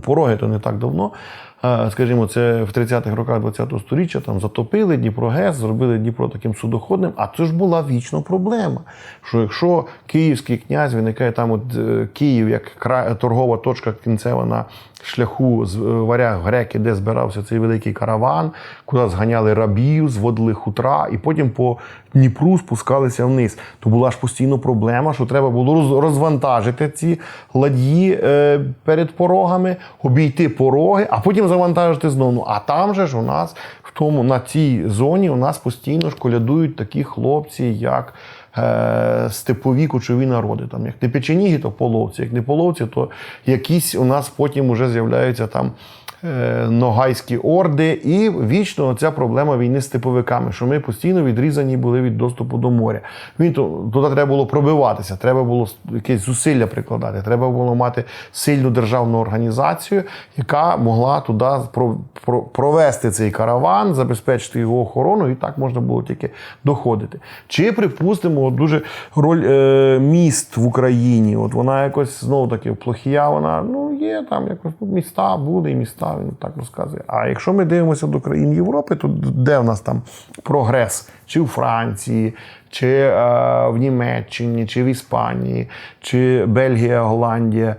Пороги то не так давно. Скажімо, це в 30-х роках 20-го сторіччя там затопили Дніпро ГЕС, зробили Дніпро таким судоходним. А це ж була вічна проблема. Що якщо київський князь виникає там, от е, Київ як торгова точка кінцева на шляху з е, варяг греки, де збирався цей великий караван, куди зганяли рабів, зводили хутра, і потім по Дніпру спускалися вниз. То була ж постійно проблема, що треба було розвантажити ці ладьї е, перед порогами, обійти пороги, а потім завантажити знову. А там же ж у нас в тому на цій зоні у нас постійно ж колядують такі хлопці, як е, степові кочові народи. Там як не печеніги, то половці, як не половці, то якісь у нас потім вже з'являються там. Е, Ногайські орди, і вічно ця проблема війни з степовиками, що ми постійно відрізані були від доступу до моря. Він туди треба було пробиватися, треба було якесь зусилля прикладати, треба було мати сильну державну організацію, яка могла туди про- про- провести цей караван, забезпечити його охорону, і так можна було тільки доходити. Чи припустимо, от дуже роль е, міст в Україні? От вона якось знову таки плохія, вона ну є там якось міста, були і міста, він так розказує. А якщо ми дивимося до країн Європи, то де в нас там прогрес? Чи у Франції, чи е, в Німеччині, чи в Іспанії, чи Бельгія, Голландія.